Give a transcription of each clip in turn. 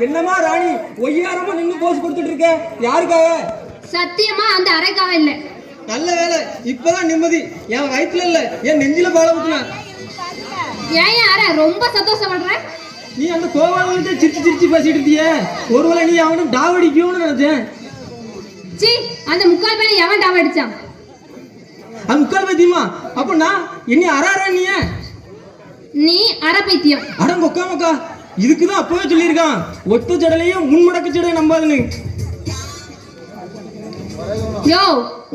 காணும் என்னம்மா ராணி? ஒய்யாரமா நின்னு போஸ் கொடுத்துட்டு இருக்க? யாருக்காக? சத்தியமா அந்த அறைக்காக இல்ல. நல்ல வேலை. இப்பதான் நிம்மதி. என் வயித்துல இல்ல. என் நெஞ்சில பால ஊத்துனா. ஏன் அற ரொம்ப சந்தோஷப்படுற? நீ அந்த கோவாலத்தை சிரிச்சு சிரிச்சு பேசிட்டு இருந்தியே. ஒருவேளை நீ அவனும் டாவடிக்கும்னு நினைச்சேன். சி அந்த முக்கால் பேனை எவன் டாவ அடிச்சான்? அது முக்கால் பத்தியமா அப்ப நான் இனி அறாரா நீ நீ அற பைத்தியம் அடங்க இதுக்குதான் அப்பவே சொல்லியிருக்கான். ஒத்த ஜடலையும் முன்மடக்கு ஜடை நம்பாதுன்னு யோ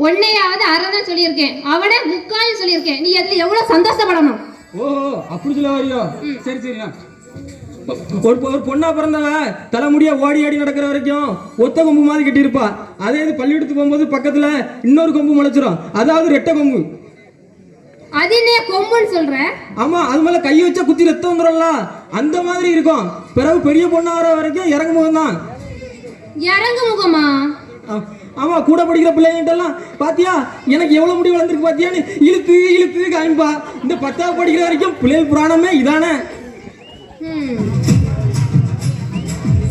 உன்னையாவது அறதான் சொல்லியிருக்கேன். அவனை முக்கால் சொல்லியிருக்கேன். நீ அதுல எவ்வளவு சந்தோஷப்படணும்? ஓஹோ அப்படி சொல்ல வரியோ? சரி சரிண்ணா ஒரு ஒரு பொண்ணா பிறந்தவ தலைமுடியா ஓடி ஆடி நடக்கிற வரைக்கும் ஒத்த கொம்பு மாதிரி கட்டியிருப்பா. அதே இது பள்ளிக்கூடத்துக்கு போகும்போது பக்கத்துல இன்னொரு கொம்பு முளைச்சிரும். அதாவது ரெட்டை கொம்பு. அது என்ன கொம்புன்னு சொல்ற? ஆமா அது மேல கை வச்சா குத்தி ரத்தம் வந்துடும்ல அந்த மாதிரி இருக்கும். பிறகு பெரிய பொண்ணா வர வரைக்கும் இறங்கு முகம் தான் இறங்கு முகமா ஆமா கூட படிக்கிற பிள்ளைங்கிட்ட எல்லாம் பாத்தியா எனக்கு எவ்வளவு முடி வளர்ந்துருக்கு பாத்தியான்னு இழுத்து இழுத்து காமிப்பா. இந்த பத்தாவது படிக்கிற வரைக்கும் பிள்ளைகள் புராணமே இதானே.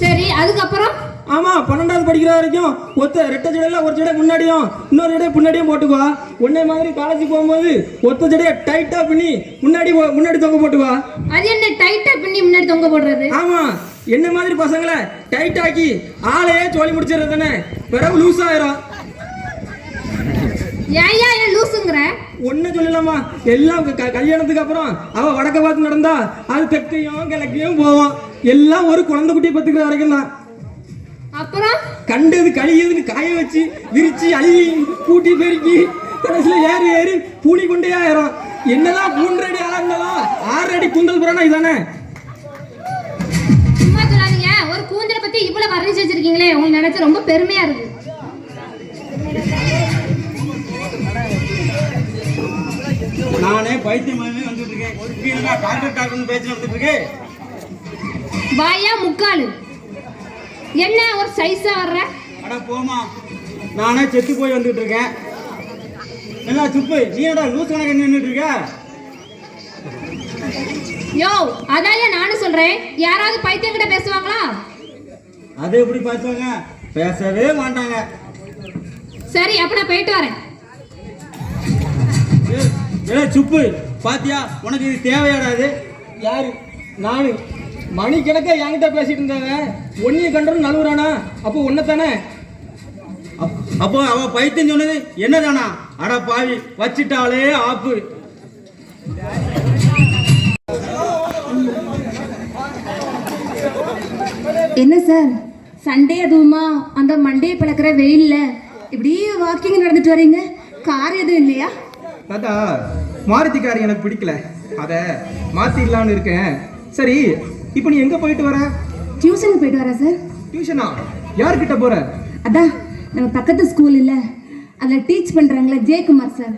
சரி அதுக்கப்புறம்? ஆமா பன்னெண்டாவது படிக்கிற வரைக்கும் ஒத்த ரெட்டை ஜடையில ஒரு ஜடை முன்னாடியும் இன்னொரு ஜடை பின்னாடியும் போட்டுக்குவா உன்னை மாதிரி காலேஜ் போகும்போது ஒத்த ஜடையை டைட்டா பண்ணி முன்னாடி முன்னாடி தொங்க போட்டுக்குவா அது என்ன டைட்டா பண்ணி முன்னாடி தொங்க போடுறது? ஆமா என்ன மாதிரி பசங்களை டைட் ஆக்கி ஆளையே சோழி முடிச்சிடுறது தானே? பிறகு லூஸ் ஆயிரும். ஏன் ஏன் லூசுங்கிற ஒண்ணு சொல்லலாமா எல்லாம் கல்யாணத்துக்கு அப்புறம் அவ வடக்க பார்த்து நடந்தா அது தெற்கையும் கிழக்கையும் போவோம். எல்லாம் ஒரு குழந்தை குட்டியை பத்துக்கிற வரைக்கும் தான். அப்புறம்? கண்டது கழியுதுன்னு காய வச்சு விரிச்சு அழுகி கூட்டி பெருக்கி கடைசியில ஏறி ஏறி பூனி கொண்டே ஆயிரும். என்னதான் மூன்று அடி ஆளா இருந்தாலும் ஆறு அடி கூந்தல் புறானா இதானே சும்மா சொல்லாதீங்க. ஒரு கூந்தலை பத்தி இவ்வளவு வர்ணிச்சு வச்சிருக்கீங்களே உங்களுக்கு நினைச்சு ரொம்ப பெருமையா இருக்கு. நானே பைத்தியம் வந்துட்டு இருக்கேன். டாக்டர் டாக்டர்னு பேச்சு நடந்துட்டு இருக்கேன் வாயா முக்காலு. என்ன ஒரு சைஸா வர்ற? அட போமா நானே செத்து போய் வந்துட்டு இருக்கேன். என்ன சுப்பு நீ என்னடா லூஸ் கணக்கு நின்றுட்டு இருக்க? யோ அதாயா நானும் சொல்றேன். யாராவது பைத்தியம் கிட்ட பேசுவாங்களா? அதை எப்படி பார்த்தாங்க பேசவே மாட்டாங்க. சரி அப்ப நான் போயிட்டு வரேன். ஏய், ஏய் சுப்பு பாத்தியா? உனக்கு இது தேவையாடாது? யாரு? நானு. மணி கணக்கா என்கிட்ட பேசிட்டு இருந்தாங்க. ஒன்னிய கண்டரும் நழுவுறானா அப்போ ஒன்னதானே அப்- அப்போ அவ பைத்தியம் சொன்னது என்னதானா? அட பாவி வச்சிட்டாலே ஆப்பு. என்ன சார்? சண்டே அதுவுமா? அந்த மண்டே பழக்கிற வெயில்ல. இப்படியே வாக்கிங் நடந்துட்டு வரீங்க? கார் எதுவும் இல்லையா? தாத்தா மாருதி கார் எனக்கு பிடிக்கல. அதை மாத்திடலாம்னு இருக்கேன். சரி இப்போ நீ எங்க போயிட்டு வர? டியூஷனுக்கு போயிட்டு வரேன் சார். டியூஷனா? யார்கிட்ட போற? அதான் நம்ம பக்கத்து ஸ்கூல் இல்லை. அதில் டீச் பண்ணுறாங்களே ஜெயக்குமார் சார்.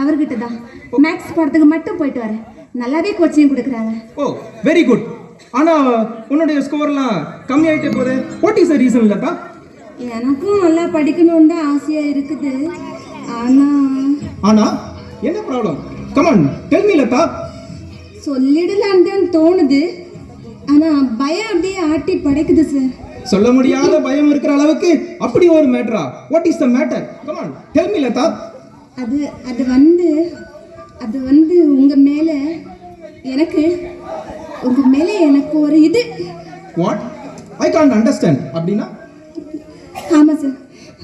அவர்கிட்ட தான். மேக்ஸ் பாடத்துக்கு மட்டும் போயிட்டு வரேன். நல்லாவே கோச்சிங் கொடுக்குறாங்க. ஓ வெரி குட் ஆனா உன்னுடைய ஸ்கோர்லாம் கம்மி ஆயிட்டே போகுது வாட் இஸ் த ரீசன் இல்லத்தா எனக்கும் நல்லா படிக்கணும்னு தான் ஆசையாக இருக்குது. ஆனால் ஆனா என்ன problem come on tell me Latha. சொல்லிடலான்னு தான் தோணுது. ஆனால் பயம் அப்படியே ஆட்டி படைக்குது சார் சொல்ல முடியாத பயம் இருக்கிற அளவுக்கு அப்படி ஒரு மேட்டரா what is the matter come on tell me Latha அது அது வந்து அது வந்து உங்க மேல எனக்கு உங்க மேல எனக்கு ஒரு இது. வாட் ஐ கான்ட் அண்டர்ஸ்டாண்ட் அப்படின்னா? ஆமா சார்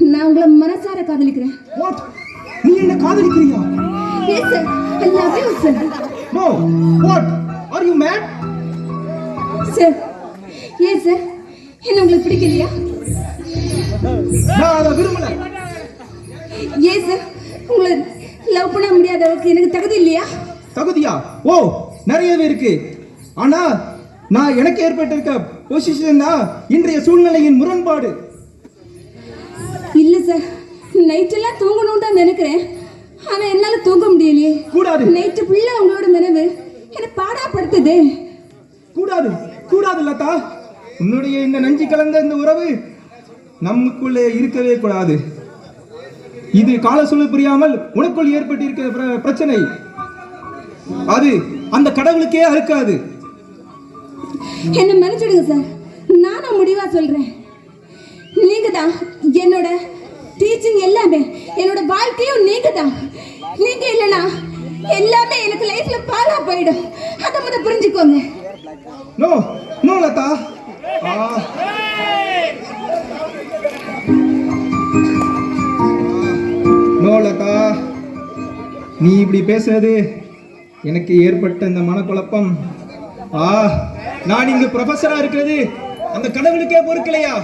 நான் உங்களை மனசார காதலிக்கிறேன். வாட் நீ என்ன காதலிக்கிறியா? ஏ sir I love you sir no what பிடிக்கலையா? நான் அதை விரும்பல ஏன் சார்? உங்களை லவ் பண்ண முடியாத அளவுக்கு எனக்கு தகுதி இல்லையா? தகுதியா? ஓ நிறையவே இருக்கு. ஆனா நான் எனக்கு ஏற்பட்டிருக்க பொசிஷன் தான் இன்றைய சூழ்நிலையின் முரண்பாடு. இல்ல சார். நைட்டெல்லாம் தூங்கணும்னு தான் நினைக்கிறேன். ஆனா என்னால தூங்க முடியலையே. கூடாது. நைட்டு ஃபுல்லா உங்களோட நினைவு என்னை பாடாப்படுத்துது. கூடாது. கூடாது லதா. உன்னுடைய இந்த நஞ்சு கலந்த இந்த உறவு நமக்குள்ளே இருக்கவே கூடாது. இது கால சொல்ல புரியாமல் உனக்குள் ஏற்பட்டிருக்கிற பிர- பிரச்சனை. அது அந்த கடவுளுக்கே அறுக்காது. என்ன மன்னிச்சிடுங்க சார். நானும் முடிவா சொல்றேன். நீங்க தான் என்னோட டீச்சிங் எல்லாமே என்னோட வாழ்க்கையும் நீங்க தான் நீங்க இல்லைனா எல்லாமே எனக்கு லைஃப்ல பாலா போயிடும். அதை முத புரிஞ்சுக்கோங்க. No no Latha. ஆ. நீ இப்படி பேசுறது எனக்கு ஏற்பட்ட இந்த மனக்குழப்பம். ஆ நான் இங்கு ப்ரொஃபஸரா இருக்கிறது. அந்த கடவுளுக்கே பொறுக்கலையா?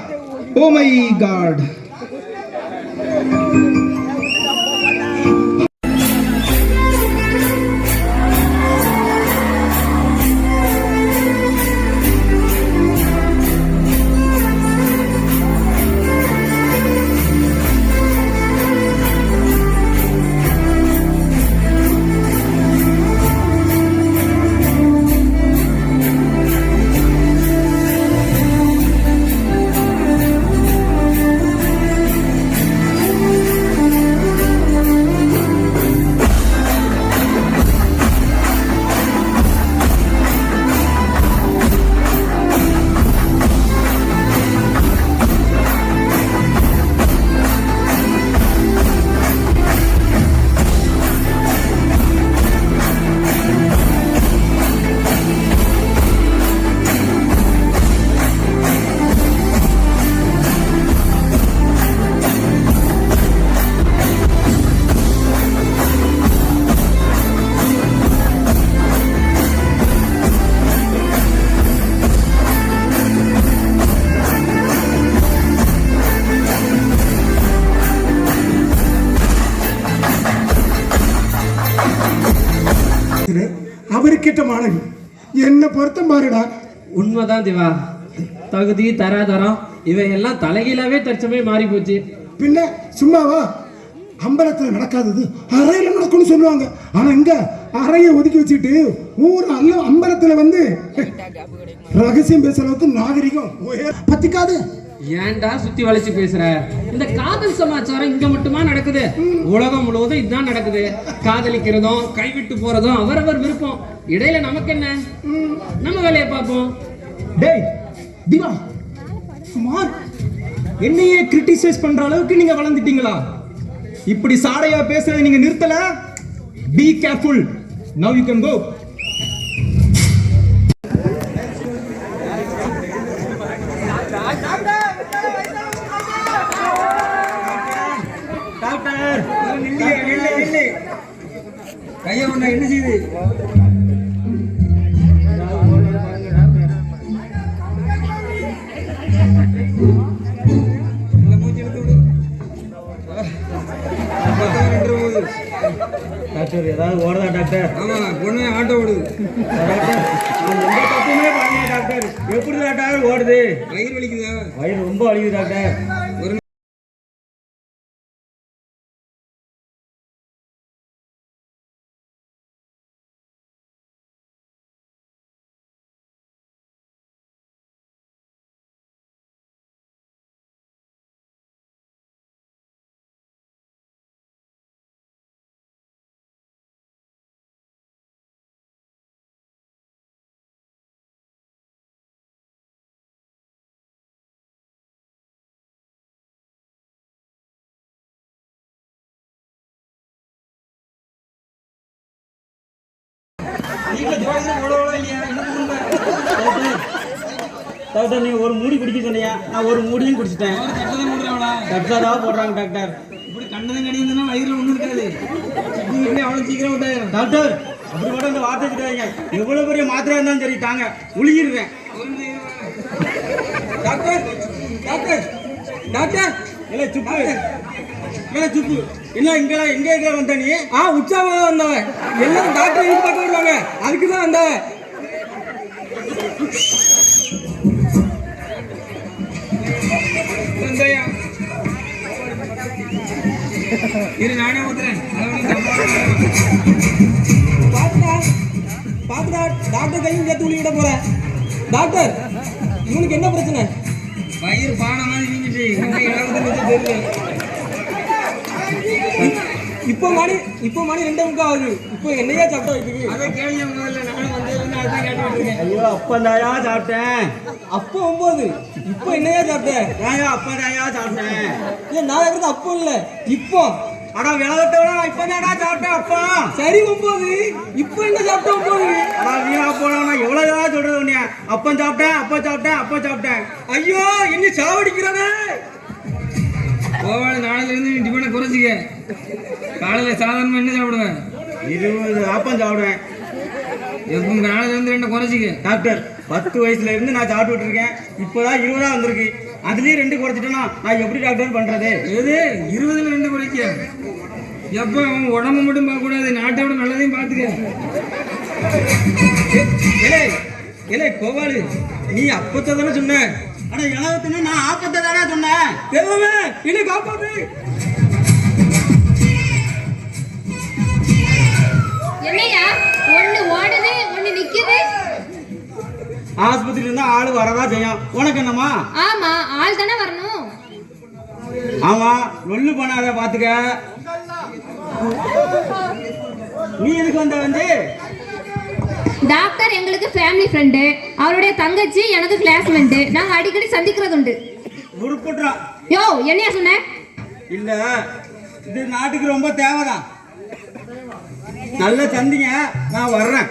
ஓ மை காட் பொருத்தம் பாருடா உண்மைதான் திவா. தகுதி தராதரம் இவையெல்லாம் தலைகீழாவே தற்சமயம் மாறி போச்சு பின்ன சும்மாவா? அம்பலத்துல நடக்காதது அறையில நடக்கும்னு சொல்லுவாங்க. ஆனா இங்க அறையை ஒதுக்கி வச்சுட்டு ஊர் அல்ல அம்பலத்துல வந்து ரகசியம் பேசுற அளவுக்கு நாகரிகம் பத்திக்காது. ஏன்டா சுத்தி வளைச்சு பேசுற? இந்த காதல் சமாச்சாரம் இங்க மட்டுமா நடக்குது? உலகம் முழுவதும் இதுதான் நடக்குது. காதலிக்கிறதும் கைவிட்டு போறதும் அவரவர் விருப்பம். இடையில நமக்கு என்ன நம்ம வேலையை பார்ப்போம். டேய் திவா சுமார் என்னையே கிரிட்டிசைஸ் பண்ற அளவுக்கு நீங்க வளர்ந்துட்டீங்களா? இப்படி சாடையா பேசுறதை நீங்க நிறுத்தல? Be careful now you can go கையை ஒண்ணா என்ன செய்யுது டாக்டர் ஏதாவது ஓடுதா டாக்டர்? ஆமா பொண்ணு ஆட்டோ ஓடுது. டாக்டர் எப்படி டாக்டர் ஓடுது? வயிறு வலிக்குதா? வயிறு ரொம்ப வலிக்குது டாக்டர். டாக்டர் நீ ஒரு மூடி குடிக்க சொன்னீங்க நான் ஒரு மூடியும் குடிச்சிட்டேன். தட்டாதா போடுறாங்க டாக்டர். இப்படி கண்டதும் கடிந்தா வயிறுல ஒண்ணு இருக்காது. அவ்வளவு சீக்கிரம் விட்டாயிரும் டாக்டர் அப்படி மட்டும் இந்த வார்த்தை திட்டாதீங்க எவ்வளவு பெரிய மாத்திரை இருந்தாலும் சரி தாங்க. உழுகிடுவேன் டாக்டர் டாக்டர் டாக்டர். இல்ல சுப்பு என்ன சுப்பு என்ன இங்க எங்க இருக்கிற வந்த நீ? ஆ தான் வந்தவன் எல்லாரும் டாக்டர் எதுக்கு பார்க்க வருவாங்க. அதுக்கு தான் வந்தவன் இரு நானே ஊத்துறேன். பாத்துடா பாத்துடா டாக்டர் கையும் சேர்த்து உள்ளிட போற டாக்டர் இவனுக்கு என்ன பிரச்சனை? வயிறு பானை மாதிரி நீங்கிட்டு தெரியல. இப்போ மணி இப்போ மணி ரெண்டே முக்கா ஆகுது. இப்போ என்னையா சாப்பிட்டா வைக்குது அதை கேள்வி முதல்ல. நானும் வந்து அதான் கேட்டுட்டு இருக்கேன் ஐயோ அப்பந்தாயா சாப்பிட்டேன். அப்போ ஒன்பது இப்போ என்னையா சாப்பிட்டேன் ஏயா அப்பதாயா சாப்பிட்டேன். இல்ல நான் இருக்கிறது அப்போ இல்ல. இப்போ. அடா விளவத்தோட இப்போ தானா சாப்பிட்டேன் அப்பா? சரி ஒன்பது இப்போ என்ன சாப்பிட்ட ஒன்பது அடா வீணா போனா எவ்வளவு சொல்றது உன்னைய? அப்பன் சாப்பிட்டேன் அப்பா சாப்பிட்டேன் அப்பா சாப்பிட்டேன். ஐயோ என்ன சாவடிக்கிறானே? கோவாடு நாளையில இருந்து நீ டிஃபனை குறைச்சிக்க. காலையில சாதாரணமா என்ன சாப்பிடுவேன் இருபது ஆப்பம் சாப்பிடுவேன். எப்போ நாளையில இருந்து ரெண்டு குறைச்சிக்க? டாக்டர் பத்து வயசுல இருந்து நான் சாப்பிட்டுட்டு இருக்கேன் இப்போதான் இருபதா வந்திருக்கு. அதுலயும் ரெண்டு குறைச்சிட்டேன்னா நான் எப்படி டாக்டர் பண்றது? எது? இருபதுல ரெண்டு குறைக்க எப்போ அவன் உடம்பு மட்டும் பார்க்க கூடாது நாட்டை விட நல்லதையும் பார்த்துக்க. ஏலே கோவாலு நீ அப்பத்தை தானே சொன்ன? ஆனா இளவத்துன்னு நான் ஆப்பத்தை தானே சொன்னேன் தெரியவே காப்பாத்து. ஆஸ்பத்திரியில இருந்தா ஆளு வரதா செய்யும். உனக்கு என்னம்மா? ஆமா ஆள் தானே வரணும். ஆமா லொல்லு பண்ணாத பாத்துக்க. நீ எதுக்கு வந்த வந்து? டாக்டர் எங்களுக்கு ஃபேமிலி ஃப்ரெண்டு அவருடைய தங்கச்சி எனக்கு கிளாஸ்மேட் நாங்க அடிக்கடி சந்திக்கிறது உண்டு உருப்புட்றான் யோ என்னையா சொன்ன? இல்ல இது நாட்டுக்கு ரொம்ப தேவைதான். நல்ல சந்திங்க நான் வர்றேன்.